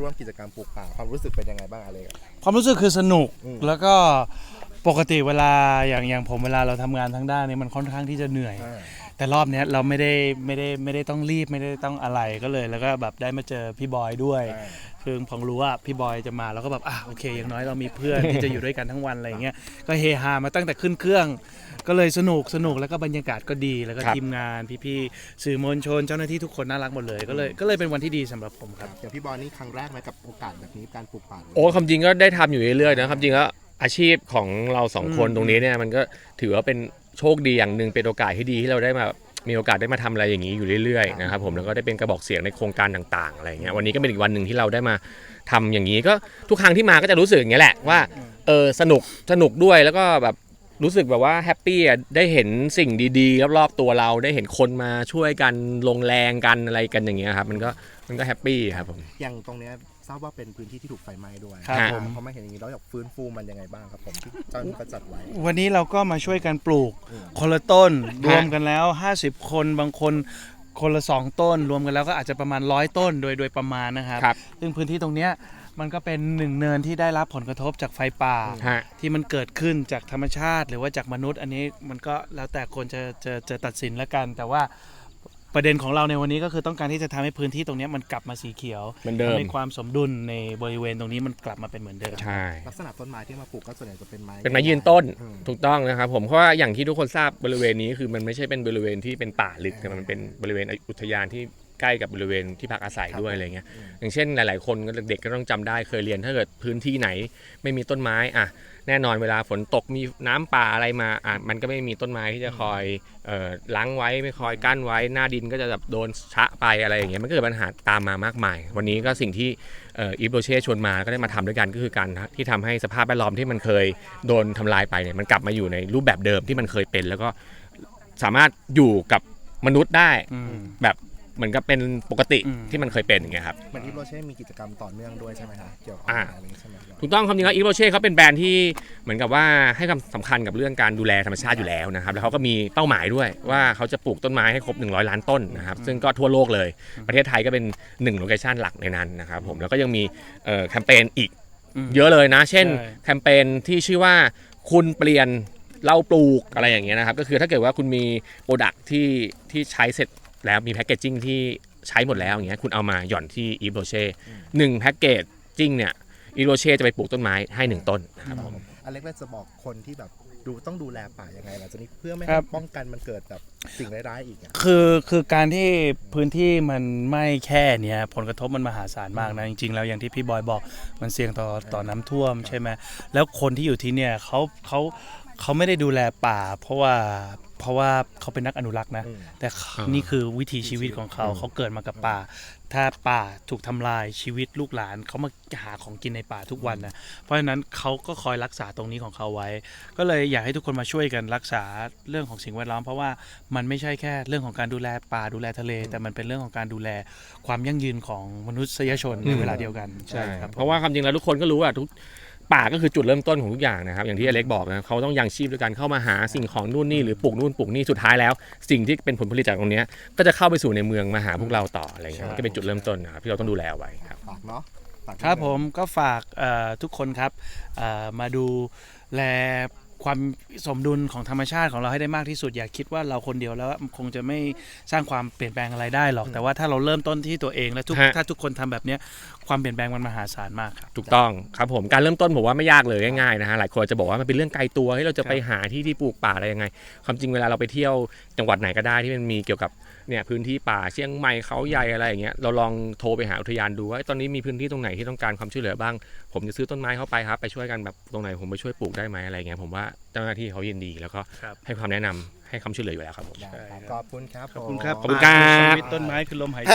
ร่วมกิจกรรมปลูกป่าความรู้สึกเป็นยังไงบ้างอะไรกันความรู้สึกคือสนุกอืม แล้วก็ ปกติเวลาอย่างอย่างผมเวลาเราทำงานทั้งด้านนี้มันค่อนข้างที่จะเหนื่อยอ่าแต่รอบเนี้ยเราไม่ได้ไม่ได้ไม่ได้ต้องรีบไม่ได้ต้องอะไรก็เลย แล้วก็แบบได้มาเจอพี่บอยด้วยอ่าคือผมรู้ว่าพี่บอยจะมาแล้วก็แบบอะโอเค อย่างน้อยเรามีเพื่อน ที่จะอยู่ด้วยกันทั้งวันอะไรอย่างเงี้ยก็เฮฮามาตั้งแต่ขึ้นเครื่อง ก็เลยสนุกสนุกแล้วก็บรรยากาศก็ดีแล้วก็ครับ ทีมงานพี่ๆสื่อมวลชนเจ้าหน้าที่ทุกคนน่ารักหมดเลย ก็เลยก็เลยเป็นวันที่ดีสำหรับผมครับ อย่างพี่บอลนี่ครั้งแรกไหมกับโอกาสแบบนี้การปลูกป่าโอ้ความจริงก็ได้ทำอยู่เรื่อยๆนะความจริงแล้ว อาชีพของเราสองคนอืมตรงนี้เนี่ยมันก็ถือว่าเป็นโชคดีอย่างหนึ่งเป็นโอกาสที่ดีที่เราได้มามีโอกาสได้มาทำอะไรอย่างนี้อยู่เรื่อยๆนะครับผมแล้วก็ได้เป็นกระบอกเสียงในโครงการต่างๆอะไรอย่างเงี้ยวันนี้ก็เป็นอีกวันหนึ่งที่เราได้มาทำอย่างนี้ก็ทุกครั้งที่มาก็จะรู้สึกอย่างเงี้ยแหละว่าเออสนุกสนุกด้วยแล้วก็แบบรู้สึกแบบว่าแฮปปี้อะได้เห็นสิ่งดีๆรอบๆตัวเราได้เห็นคนมาช่วยกันลงแรงกันอะไรกันอย่างเงี้ยครับมันก็ มันก็แฮปปี้ครับผม อย่างตรงเนี้ยทราบว่าเป็นพื้นที่ที่ถูกไฟไหม้ด้วยครับอ่าผมพอมาเห็นอย่างนี้เราอยากฟื้นฟูมันยังไงบ้างครับผมที่เจ้าหน้าที่ก็จัดไว้ วันนี้เราก็มาช่วยกันปลูกอืมคนละต้น รวมกันแล้ว 50 คนบางคนคนละสองต้น รวมกันแล้วก็อาจจะประมาณร้อยต้นโดยโดยประมาณนะครับ ครับ ซึ่งพื้นที่ตรงเนี้ยมันก็เป็นหนึ่งเนินที่ได้รับผลกระทบจากไฟป่า ฮะ ที่มันเกิดขึ้นจากธรรมชาติหรือว่าจากมนุษย์ อันนี้มันก็แล้วแต่คนจะจะจะตัดสินแล้วกัน แต่ว่า ประเด็นของเราในวันนี้ก็คือต้องการที่จะทำให้พื้นที่ตรงเนี้ยมันกลับมาสีเขียวเหมือนเดิมทำให้ความสมดุลในบริเวณตรงนี้มันกลับมาเป็นเหมือนเดิมใช่ลักษณะต้นไม้ที่มาปลูกก็ส่วนใหญ่จะเป็นไม้เป็นไม้ยืนต้นอืมถูกต้องนะครับผมเพราะว่าอย่างที่ทุกคนทราบบริเวณนี้คือมันไม่ใช่เป็นบริเวณที่เป็นป่าลึกแต่มันเป็นบริเวณอุทยานที่ใกล้กับบริเวณที่พักอาศัยด้วยอะไรเงี้ย อย่างเช่นหลาย ๆ คนก็เด็กๆก็ต้องจำได้เคยเรียนถ้าเกิดพื้นที่ไหนไม่มีต้นไม้อะ แน่นอนเวลาฝนตกมีน้ำป่าอะไรมาอะมันก็ไม่มีต้นไม้ที่จะคอยเอ่อล้างไว้ไม่คอยกั้นไว้ หน้าดินก็จะแบบโดนชะไปอะไรอย่างเงี้ยมันก็เกิดปัญหาตามมามากมาย วันนี้ก็สิ่งที่เอ่ออีฟโรเช่ชวนมาก็ได้มาทำด้วยกันก็คือการที่ทำให้สภาพแวดล้อมที่มันเคยโดนทำลายไปเนี่ยมันกลับมาอยู่ในรูปแบบเดิมที่มันเคยเป็น แล้วก็สามารถอยู่กับมนุษย์ได้อืมแบบ เหมือนกับเป็นปกติอืมที่มันเคยเป็นอย่างเงี้ยครับ เหมือนที่โรเช่มีกิจกรรมต่อเนื่องด้วยใช่ไหมฮะเกี่ยวกับอ่าอะไรใช่ไหมครับถูกต้องความจริงแล้วอีโรเช่เขาเป็นแบรนด์ที่เหมือนกับว่าให้ความสำคัญกับเรื่องการดูแลธรรมชาติอยู่แล้วนะครับ แล้วเขาก็มีเป้าหมายด้วยว่าเขาจะปลูกต้นไม้ให้ครบ 100 ล้านต้นนะครับ ซึ่งก็ทั่วโลกเลย ประเทศไทยก็เป็น1โลเคชันหลักในนั้นนะครับผมแล้วก็ยังมีเอ่อแคมเปญอีกอืมเยอะเลยนะ เช่นใช่แคมเปญที่ชื่อว่าคุณเปลี่ยนเราปลูกอะไรอย่างเงี้ยนะครับ ก็คือถ้าเกิดว่าคุณมีโปรดักที่ที่ใช้เสร็จ แล้วมีแพคเกจจิ้งที่ใช้หมดแล้วอย่างเงี้ยคุณเอามาหย่อนที่อีโรเช่หนึ่งแพคเกจจิ้งเนี่ยอีโรเช่จะไปปลูกต้นไม้ให้หนึ่งต้นนะครับผมอเล็กซ์จะบอกคนที่แบบดูต้องดูแลป่ายังไงหลังจากนี้เพื่อไม่คให้รับป้องกันมันเกิดแบบสิ่งร้ายๆอีกอะคือคือการที่พื้นที่มันไม่แค่เนี้ยผลกระทบมันมหาศาลมากนะจริงๆแล้วอย่างที่พี่บอยบอกมันเสี่ยงต่อต่อน้ำท่วมใช่ไหมแล้วคนที่อยู่ที่เนี่ยเขาเขา เขาไม่ได้ดูแลป่า เพราะว่าเพราะว่าเขาเป็นนักอนุรักษ์นะอืมแต่เขานี่คือวิถีชีวิตของเขาเขาเกิดมากับป่า ถ้าป่าถูกทำลายชีวิตลูกหลานเขามาหาของกินในป่าทุกวันนะเพราะฉะนั้นเขาก็คอยรักษาตรงนี้ของเขาไว้ ก็เลยอยากให้ทุกคนมาช่วยกันรักษาเรื่องของสิ่งแวดล้อม เพราะว่ามันไม่ใช่แค่เรื่องของการดูแลป่าดูแลทะเล แต่มันเป็นเรื่องของการดูแลความยั่งยืนของมนุษยชนในเวลาเดียวกันใช่ครับเพราะว่าความจริงแล้วทุกคนก็รู้ว่าทุก ป่าก็คือจุดเริ่มต้นของทุกอย่างนะครับอย่างที่อเล็กบอกนะเขาต้องยังชีพด้วยการเข้ามาหาสิ่งของนู่นนี่หรือปลูกนู่นปลูกนี่สุดท้ายแล้ว สิ่งที่เป็นผลผลิตจากตรงเนี้ยก็จะเข้าไปสู่ในเมืองมาหาพวกเราต่ออะไรเงี้ยก็เป็นจุดเริ่มต้นนะครับที่เราต้องดูแลเอาไว้ครับฝากเนาะฝากครับผมก็ฝากเอ่อทุกคนครับเอ่อมาดูแล ความสมดุลของธรรมชาติของเราให้ได้มากที่สุด อย่าคิดว่าเราคนเดียวแล้วคงจะไม่สร้างความเปลี่ยนแปลงอะไรได้หรอก แต่ว่าถ้าเราเริ่มต้นที่ตัวเองและทุกฮะ ถ้าทุกคนทำแบบเนี้ยความเปลี่ยนแปลงมันมหาศาลมากครับ ถูกต้องครับผมการเริ่มต้นผมว่าไม่ยากเลยง่ายๆนะฮะหลายคนจะบอกว่ามันเป็นเรื่องไกลตัวให้เราจะไปหาที่ที่ปลูกป่าอะไรยังไงความจริงเวลาเราไปเที่ยวจังหวัดไหนก็ได้ที่มันมีเกี่ยวกับ เนี่ยพื้นที่ป่าเชียงใหม่เขาใหญ่อะไรอย่างเงี้ยเราลองโทรไปหาอุทยานดูว่าเอ้ยตอนนี้มีพื้นที่ตรงไหนที่ต้องการความช่วยเหลือบ้าง ผมจะซื้อต้นไม้เข้าไปครับ ไปช่วยกันแบบตรงไหนผมไปช่วยปลูกได้ไหมอะไรเงี้ยผมว่าเจ้าหน้าที่เขายินดีแล้วก็ครับ ให้ความแนะนำให้คำช่วยเหลืออยู่แล้วครับผม ได้ครับขอบคุณครับขอบคุณครับขอบคุณครับ ชีวิตต้นไม้คือลมหายใจ